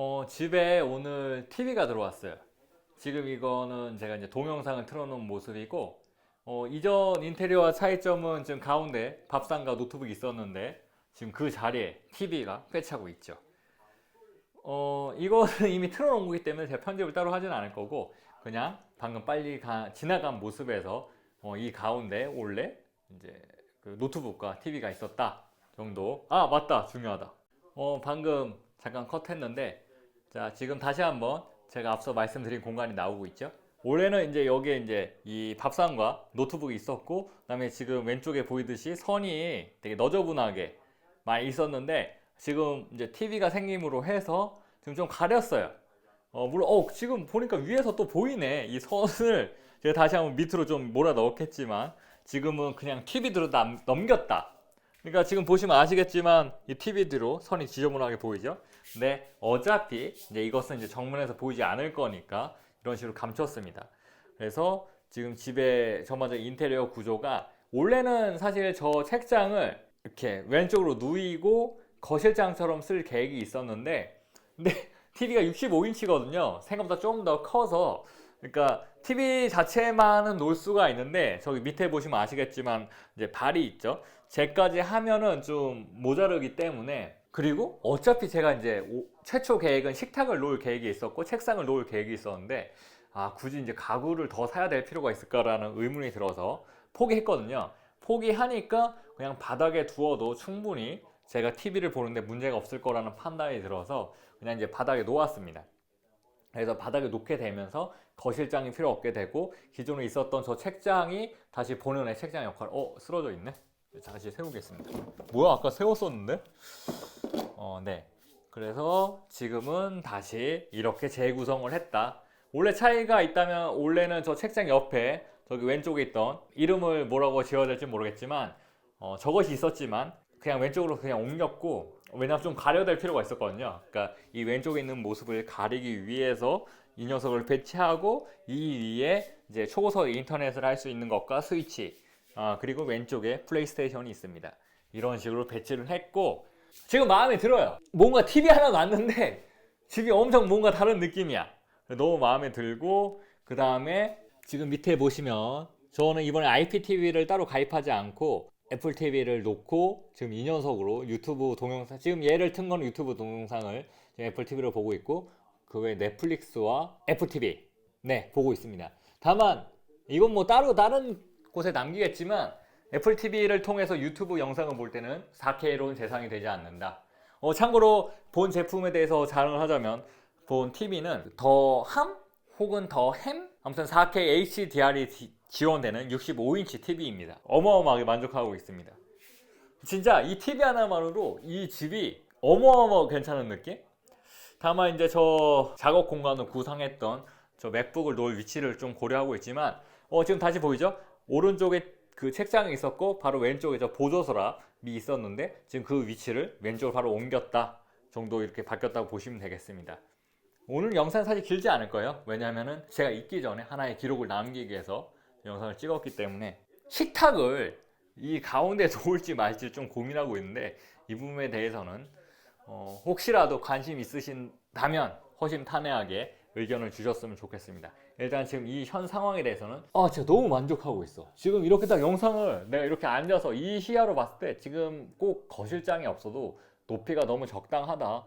어, 집에 오늘 TV가 들어왔어요. 지금 이거는 제가 이제 동영상을 틀어놓은 모습이고, 어, 이전 인테리어와 차이점은 지금 가운데 밥상과 노트북이 있었는데, 지금 그 자리에 TV가 꿰차고 있죠. 어, 이거는 이미 틀어놓은 거기 때문에 제가 편집을 따로 하진 않을 거고, 그냥 방금 빨리 가, 지나간 모습에서 어, 이 가운데 원래 이제 그 노트북과 TV가 있었다 정도. 아, 맞다. 중요하다. 어, 방금 잠깐 컷했는데, 자, 지금 다시 한번 제가 앞서 말씀드린 공간이 나오고 있죠. 원래는 이제 여기에 이제 이 밥상과 노트북이 있었고, 그다음에 지금 왼쪽에 보이듯이 선이 되게 너저분하게 많이 있었는데, 지금 이제 TV가 생김으로 해서 지금 좀 가렸어요. 어, 물론, 어, 지금 보니까 위에서 또 보이네. 이 선을 제가 다시 한번 밑으로 좀 몰아 넣었겠지만, 지금은 그냥 TV 뒤로 남- 넘겼다. 그러니까 지금 보시면 아시겠지만 이 TV 뒤로 선이 지저분하게 보이죠? 근데 어차피 이제 이것은 이제 정면에서 보이지 않을 거니까 이런 식으로 감췄습니다. 그래서 지금 집의 전반적인 인테리어 구조가 원래는 사실 저 책장을 이렇게 왼쪽으로 누이고 거실장처럼 쓸 계획이 있었는데 근데 TV가 65인치거든요. 생각보다 좀더 커서 그러니까 TV 자체만은 놓을 수가 있는데 저기 밑에 보시면 아시겠지만 이제 발이 있죠. 쟤까지 하면은 좀 모자르기 때문에 그리고 어차피 제가 이제 오- 최초 계획은 식탁을 놓을 계획이 있었고 책상을 놓을 계획이 있었는데 아 굳이 이제 가구를 더 사야 될 필요가 있을까라는 의문이 들어서 포기했거든요. 포기하니까 그냥 바닥에 두어도 충분히 제가 TV를 보는데 문제가 없을 거라는 판단이 들어서 그냥 이제 바닥에 놓았습니다. 그래서 바닥에 놓게 되면서 거실장이 필요 없게 되고 기존에 있었던 저 책장이 다시 본연의 책장 역할. 어 쓰러져 있네? 다시 세우겠습니다. 뭐야 아까 세웠었는데? 어 네. 그래서 지금은 다시 이렇게 재구성을 했다. 원래 차이가 있다면 원래는 저 책장 옆에 저기 왼쪽에 있던 이름을 뭐라고 지어야 될지 모르겠지만 어, 저것이 있었지만 그냥 왼쪽으로 그냥 옮겼고 왜냐면 좀 가려야 될 필요가 있었거든요. 그러니까 이 왼쪽에 있는 모습을 가리기 위해서 이 녀석을 배치하고 이 위에 이제 초고속 인터넷을 할 수 있는 것과 스위치 아, 그리고 왼쪽에 플레이스테이션이 있습니다. 이런 식으로 배치를 했고 지금 마음에 들어요. 뭔가 TV 하나 놨는데 집이 엄청 뭔가 다른 느낌이야. 너무 마음에 들고 그 다음에 지금 밑에 보시면 저는 이번에 IPTV를 따로 가입하지 않고 애플 TV를 놓고 지금 이 녀석으로 유튜브 동영상 지금 얘를 튼 거는 유튜브 동영상을 지금 애플 TV로 보고 있고 그 외에 넷플릭스와 애플 TV 네 보고 있습니다. 다만 이건 뭐 따로 다른 곳에 남기겠지만 애플 TV를 통해서 유튜브 영상을 볼 때는 4K로는 재상이 되지 않는다. 어, 참고로 본 제품에 대해서 자랑을 하자면 본 TV는 더 함 혹은 더햄 아무튼 4K HDR이 지- 지원되는 65인치 TV입니다. 어마어마하게 만족하고 있습니다. 진짜 이 TV 하나만으로 이 집이 어마어마 괜찮은 느낌? 다만 이제 저 작업 공간을 구상했던 저 맥북을 놓을 위치를 좀 고려하고 있지만 어 지금 다시 보이죠? 오른쪽에 그 책장이 있었고 바로 왼쪽에 저 보조서랍이 있었는데 지금 그 위치를 왼쪽으로 바로 옮겼다 정도 이렇게 바뀌었다고 보시면 되겠습니다. 오늘 영상 사실 길지 않을 거예요. 왜냐하면은 제가 있기 전에 하나의 기록을 남기기 위해서 영상을 찍었기 때문에 식탁을 이 가운데 놓을지 말지 좀 고민하고 있는데 이 부분에 대해서는 어, 혹시라도 관심 있으신다면 허심탄회하게 의견을 주셨으면 좋겠습니다. 일단 지금 이 현 상황에 대해서는 아 진짜 너무 만족하고 있어. 지금 이렇게 딱 영상을 내가 이렇게 앉아서 이 시야로 봤을 때 지금 꼭 거실장이 없어도 높이가 너무 적당하다.